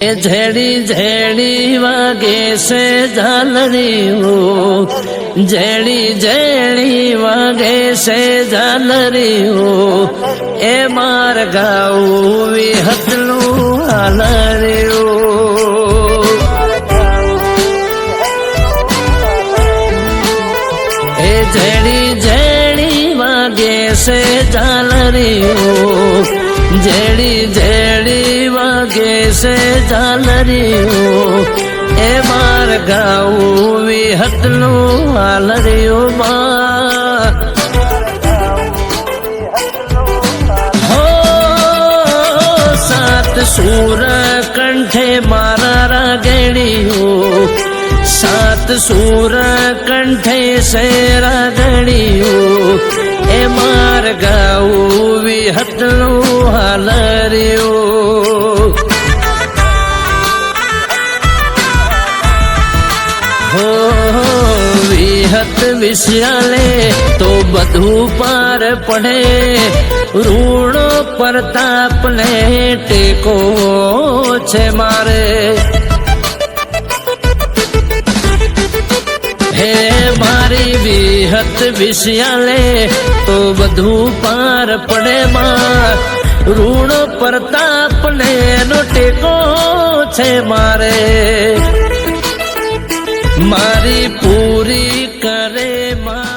એ ઝેડી ઝેડી વાગે છે ઝાલરીઓ ઝેડી ઝેડી વાગે છે ઝાલરીઓ એ માર ગાવું વિહતલું હાલરીઓ એ ઝેડી ઝેડી વાગે છે ઝાલરીઓ ઝેડી જેડી વાગે છે ઝાલરીઓ એ માર ગાવું વિહતનું હાલરીઓ માં સૂર કંઠે મારા રાગણીઓ સાત સૂર કંઠે સે રાગણીઓ એ માર ગાવું વિહતલું હાલર્યો હો વિહત વિશ્યાલે તો બધું પાર પડે. ઋણો પ્રતાપ ને ટેકો છે મારે. હે મારી વિહત વિશ્યાલે તો બધું પાર પડે માં. ઋણ પ્રતાપ ને ટેકો છે મારે. મારી પૂરી કરે માં